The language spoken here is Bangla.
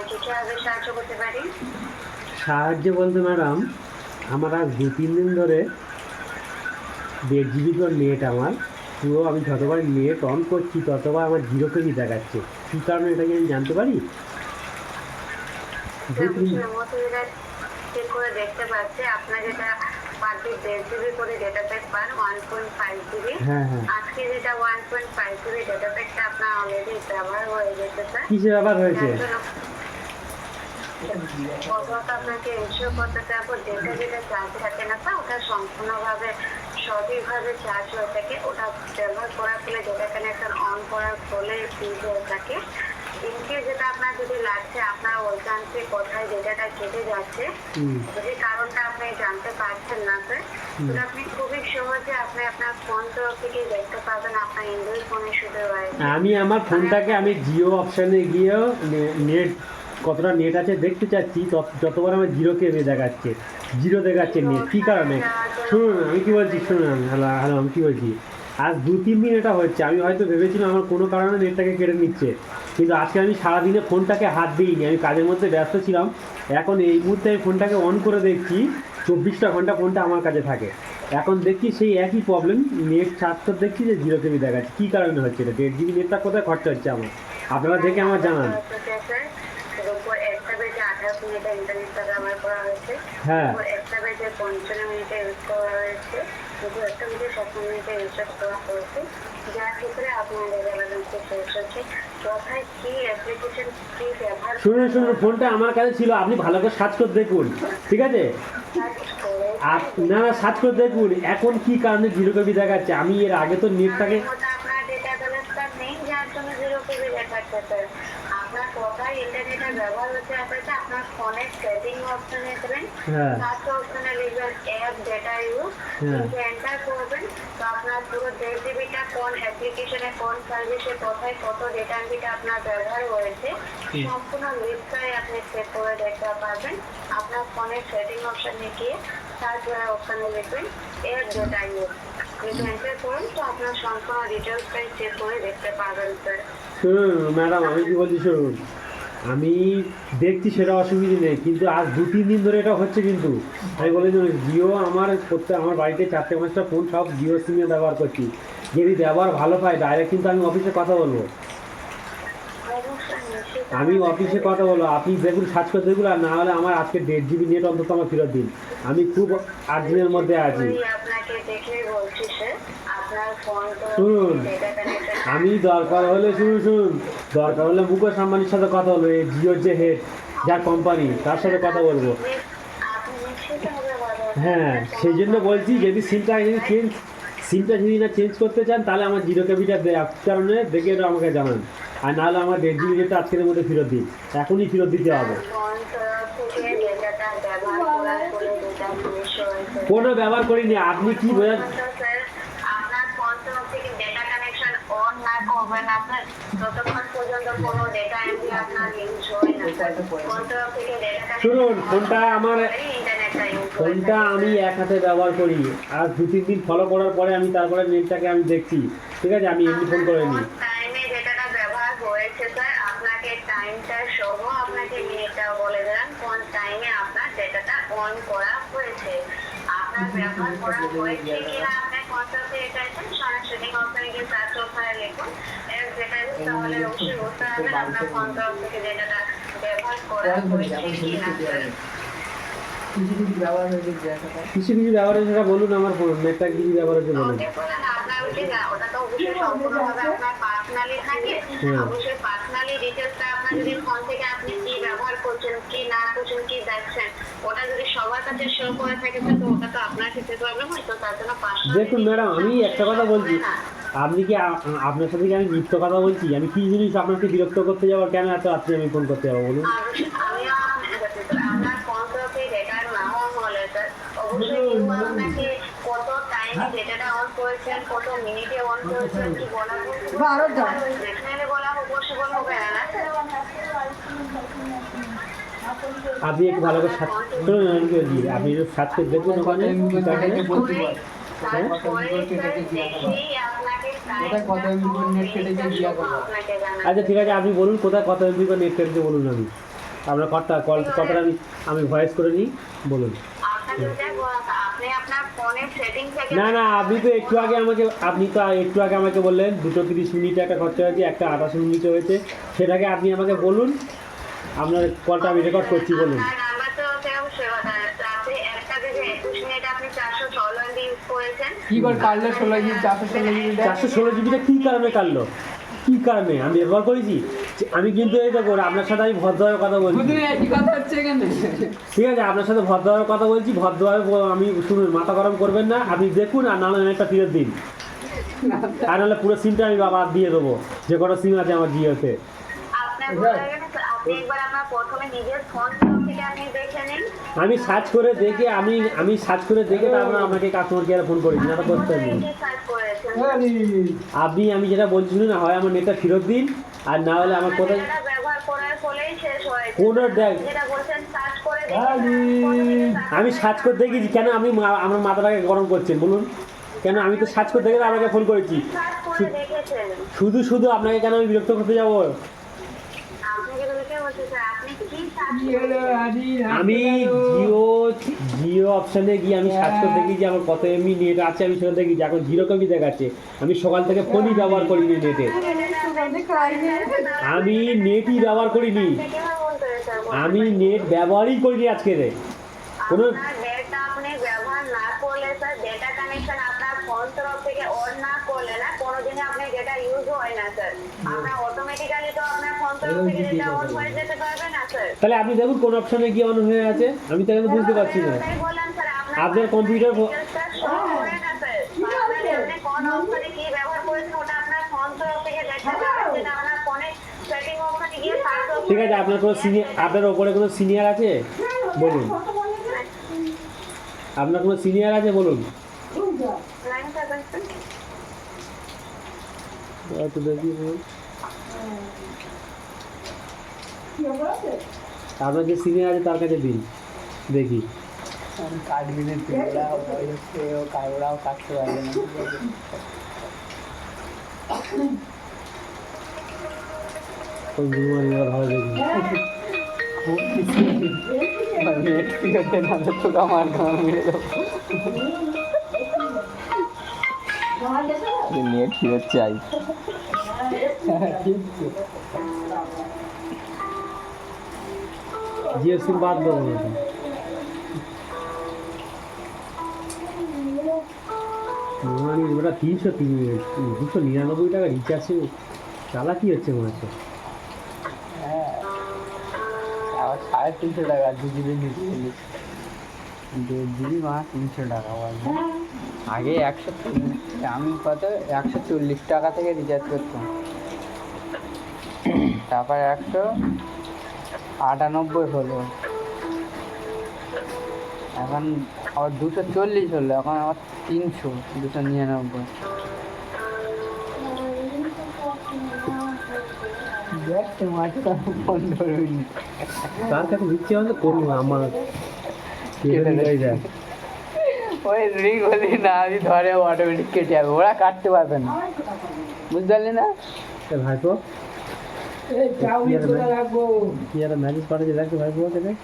আপনাকে কীভাবে সাহায্য করতে পারি সাহায্য বলতে ম্যাডাম আমার আজ দু তিন দিন ধরে দেড় জিবি করে নেট আমার। পুরো আমি যতবার নেট অন করছি ততবার আমার জিরো কেজি দেখাচ্ছে। কী কারণে এটাকে আমি জানতে পারি? চেক করে দেখতে পাচ্ছি আপনার যেটা পার ডে দেড় জিবি করে ডেটা প্যাক পান ওয়ান পয়েন্ট ফাইভ জিবি আজকে যেটা one point five GB data প্যাকটা আপনার অলরেডি ব্যবহার হয়ে গেছে স্যার কিসে ব্যাপার হয়েছে? যার আপনাকে এনশিওর করতে চাইব ডেটা যেটা চার্জ থাকে না তা? ওটা সম্পূর্ণভাবে সঠিকভাবে চার্জ হয়ে থাকে। ওটা ব্যবহার করার ফলে ডেটা কানেকশন অন করার ফলে ফিজ হয়ে থাকে। ইনকেস যেটা আপনার যদি লাগছে আপনার অজান্তে কোথায় ডেটাটা কেটে যাচ্ছে যদি কারণটা আপনি জানতে পারছেন না স্যার তাহলে আপনি খুবই সহজে আপনি আপনার ফোন থেকে দেখতে পাবেন আপনার অ্যান্ড্রয়েড ফোনে শুধু আমি আমার ফোনটাকে আমি জিও অপশানে গিয়েও নে- নেট কতটা নেট আছে দেখতে চাচ্ছি যতবার আমার জিরো কেবি দেখাচ্ছে জিরো দেখাচ্ছে নেট কী কারণে? শুনুন, আমি কী বলছি, শুনুন হ্যালো হ্যালো আমি কী বলছি? আজ দু তিন দিন এটা হচ্ছে, আমি হয়তো ভেবেছিলাম আমার কোনো কারণে নেটটাকে কেটে নিচ্ছে, কিন্তু আজকে আমি সারাদিনে ফোনটাকে হাত দিইনি, আমি কাজের মধ্যে ব্যস্ত ছিলাম, এখন এই মুহূর্তে আমি ফোনটাকে অন করে দেখছি, চব্বিশটা ঘণ্টা ফোনটা আমার কাছে থাকে। এখন দেখছি সেই একই প্রবলেম নেট করে দেখছি যে জিরো কেবি দেখাচ্ছে, কী কারণে হচ্ছে এটা? দেড় জিবি নেটটা কোথায় খরচা হচ্ছে আমার? আপনারা দেখে আমার জানান স্যার এর উপর একটা বেজে আঠাশ মিনিটে ইন্টারনেটটা ব্যবহার করা হয়েছে। হ্যাঁ। একটা পঞ্চান্ন মিনিটে ইউজ করা হয়েছে। একটা মিনিটে ইউজ করা হয়েছে। যার ক্ষেত্রে আপনার ডেটা শেষ হচ্ছে। কোথায় কি অ্যাপ্লিকেশন কি ব্যবহার শুনুন শুনুন ফোনটা আমার কাছে ছিল আপনি ভালো করে সার্চ করে দেখুন ঠিক আছে? আর না না সার্চ করে দেখুন এখন কি কারণে জিরো কেবি দেখাচ্ছে? আমি এর আগে তো নেটটাকে ব্যালেন্সটা নেই যার জন্য জিরো কেবি দেখাচ্ছে স্যার আপনার কোথায় ইন্টারনেটের ব্যবহার হচ্ছে আপনাকে আপনার ফোনের সেটিং অপশনে হ্যাঁ। ফার্স্ট অপশনে লিখবেন অ্যাপ ডেটা ইউজ। এন্টার করবেন। তো আপনার পুরো দেড় জিবিটা কোন অ্যাপ্লিকেশনে কোন সার্ভিসে কোথায় কত ডেটা এমবিটা আপনার ব্যবহার হয়েছে। সম্পূর্ণ লিস্টটাই আপনি চেক করে দেখতে পারবেন। আপনার ফোনের সেটিং অপশনে গিয়ে সার্চ অপশনে লিখবেন অ্যাপ ডেটা ইউজ শুনুন ম্যাডাম, আমি কি বলছি শুনুন? আমি দেখছি সেটা অসুবিধা নেই, কিন্তু আজ দু, তিন দিন ধরে এটা হচ্ছে কিন্তু। আমি বলে জিও আমার প্রত্যেক আমার বাড়িতে চারটে পাঁচটা ফোন, সব জিও সিমে ব্যবহার করছি। যদি ব্যবহার ভালো পাই ডাইরেক্ট কিন্তু আমি অফিসে কথা বলব। আমি অফিসে কথা বলব, আপনি দেখুন, সার্চ করে দেখুন, আর না হলে আমার আজকে দেড় জিবি নেট অন্তত আমার ফেরত দিন। আমি খুব আর্জেন্টের মধ্যে আছি। ডেটা কানেকশন আমি দরকার হলে শুনুন শুনুন দরকার হলে মুকেশ আম্বানির সাথে কথা বলব এই জিওর যে হেড যার কোম্পানি তার সাথে কথা বলব। হ্যাঁ সেই জন্য বলছি যদি সিমটা যদি চেঞ্জ সিমটা যদি না চেঞ্জ করতে চান তাহলে আমার জিরো কেবিটা কারণে দেখে এটা আমাকে জানান। আর নাহলে আমার দেড় জিবি ডেটা আজকের মধ্যে ফেরত দিন। এখনই ফেরত দিতে হবে। না স্যার? ফোন তরফ থেকে ডেটা শুনুন ফোনটা আমার ফোনটা আমি এক হাতে ব্যবহার করি। আর দু তিন দিন ফলো করার পরে আমি তারপরে নেটটাকে আমি দেখছি। ঠিক আছে? আমি এমনি ফোন করে নিই। ব্যবহার আপনাকে টাইমটা সহ আপনাকে মিনিটটাও বলে দিলাম কোন টাইমে আপনার ডেটাটা অন করা ব্যবহার করা হয়েছে কিনা আপনি কনসার্টে এটা আছে সরাসরি অপশনে গিয়ে সার্চ লিখুন এর যেটা তাহলে অবশ্যই বুঝতে পারবেন আপনার ফোন থেকে ডেটাটা ব্যবহার করা হয়েছে কিনা কিছু কিছু ব্যবহার হয়েছে কিছু কিছু ব্যবহার হয়েছে সেটা বলুন আমার নেটটা কিছু ব্যবহার হয়েছে বলুন আপনি দেখুন, ম্যাডাম, আমি একটা কথা বলছি। আপনি কি আপনার সাথে আমি মিথ্য কথা বলছি? আমি কি জিনিস আপনাকে বিরক্ত করতে যাব? কেন এত রাত্রে আমি ফোন করতে যাব বলুন আমিও আপনার ফোন থেকে ডেটার নাম অন হলে স্যার অবশ্যই কেউ আপনাকে কত টাইমে ডেটাটা অন করেছেন কত মিনিটে অন করেছেন কি বলা আরও দাও। যেখানে বলা পসিবল হবে না না স্যার আপনি একটু ভালো করে সার্চ শুনুন আমি কি বলছি আপনি একটু সার্চ করে দেখুন ওখানে কি কারণে বলতে পার তারপরে স্যার দেখেই আপনাকে ওটা কত MB করে net কেটেছে দিয়া করব। আপনাকে জানাব। আচ্ছা ঠিক আছে আপনি বলুন কোথায় কত এমবি করে নেট কেটেছে বলুন আমি। আপনার কটা কল কথাটা আমি আমি ভয়েস করে নিই বলুন আপনাকে ওটা বলা- আপনি আপনার ফোনের সেটিং থেকে না না আপনি তো একটু আগে আমাকে আপনি তো একটু আগে আমাকে বললেন দুটো তিরিশ মিনিটে একটা খরচা হয়েছে একটা আঠাশ মিনিটে হয়েছে। সেটাকে আপনি আমাকে বলুন আপনার কলটা আমি রেকর্ড করছি বলুন। কি করে কাটলো ষোলো জিবি চারশো ষোলো জিবি চারশো ষোলো জিবিটা কী কারণে কাটলো? কী কারণে? আমি ব্যবহার করেছি? আমি কিন্তু এই দেখো আপনার সাথে আমি ভদ্রভাবে কথা বলছি। ঠিক আছে আপনার সাথে ভদ্রভাবে কথা বলছি ভদ্রভাবে আমি শুনুন মাথা গরম করবেন না আপনি দেখুন আর নাহলে একটা ফেরত দিন আর নাহলে পুরো সিমটা আমি বাবা দিয়ে দেবো যে কটা সিম আছে আমার জিওতে। আপনার ভুল হয়ে গেছে, আপনি একবার আপনার প্রথমে নিজের ফোন থেকে আপনি দেখে নিন। আমি সার্চ করে দেখে আমি আমি সার্চ করে দেখে তারপর আপনাকে কাস্টমার কেয়ারে ফোন করেছি না তো করতে পারিনি আপনি আমি যেটা বলছি না হয় আমার নেটটা ফেরত দিন আর না হলে আমার কোথায় কোনো দেখ আমি সার্চ করে দেখেছি কেন আমি মা- আমার মাথাটাকে গরম করছেন বলুন। কেন আমি তো সার্চ করে দেখে আপনাকে ফোন করেছি। শুধু শুধু আপনাকে কেন আমি বিরক্ত করতে যাব? আমি জিও জিও অপশানে গিয়ে আমি সার্চ করে দেখি যে আমার কত এমনি নেট আছে আমি সেখানে দেখি যে এখন জিরো কপি দেখাচ্ছে? আমি সকাল থেকে ফোনই ব্যবহার করিনি নেটে। আমি নেটই ব্যবহার করিনি। আমি নেট ব্যবহারই করিনি আজকে রে। কোনো আপনার ডেটা আপনি ব্যবহার না করলে স্যার আপনার ফোন তরফ থেকে অন না করলে না কোনোদিনই আপনি ডেটা ইউজ হয় না স্যার আপনার অটোমেটিক্যালি তো আপনার ফোন তরফ থেকে ডেটা অন হয়ে যেতে পারবে না স্যার তাহলে আপনি দেখুন কোন অপশানে গিয়ে অন হয়ে আছে। আমি তো এখন বুঝতে পারছি না। আপনার কম্পিউটার ফো- ডিটেলসটা show করে না স্যার আপনার আপনি কোন অপশনে কি ব্যবহার করেছেন ওটা আপনার ফোন তরফ থেকে দেখতে পাবেন যেটা আপনার ফোনে সেটিং অপশনে গিয়ে সার্চ ঠিক আছে, আপনার কোনো সিনিয়র আপনার ওপরে কোনো সিনিয়র আছে? বলুন। আপনার কোনো সিনিয়র আছে? বলুন। আপনার যে সিনিয়র আছে, তার কাছে দিন। দেখি। কাটবি না তুই ওরাও ও কা- ওরাও কাটতে পারবে না। কোন কিছু নেট ফিরতে না। মানে তিনশো তিন দুশো নিরানব্বই টাকা রিচার্জে চালাকি হচ্ছে মনে হচ্ছে। সাড়ে তিনশো টাকা দু জিবি নিতে গেলি দেড় জিবি মা তিনশো টাকা আগে একশো চল্লিশ, আমি কত, একশো চল্লিশ টাকা থেকে রিচার্জ করতাম। তারপর একশো আটানব্বই হলো। এখন আবার দুশো চল্লিশ হলো, এখন আমার তিনশো, দুশো নিরানব্বই। দেখতে মাছটা ফোন ধরুন তার কাছে দিচ্ছে মানে করব আমার কেটে হয়ে যায় ওই রিং হলি না আমি ধরে অটোমেটিক কেটে যাবে ওরা কাটতে পারবে না বুঝতে পারলি না এ ভাইপো কি একটা মেসেজ পাঠিয়েছে দেখো ভাইপো ওকে দেখ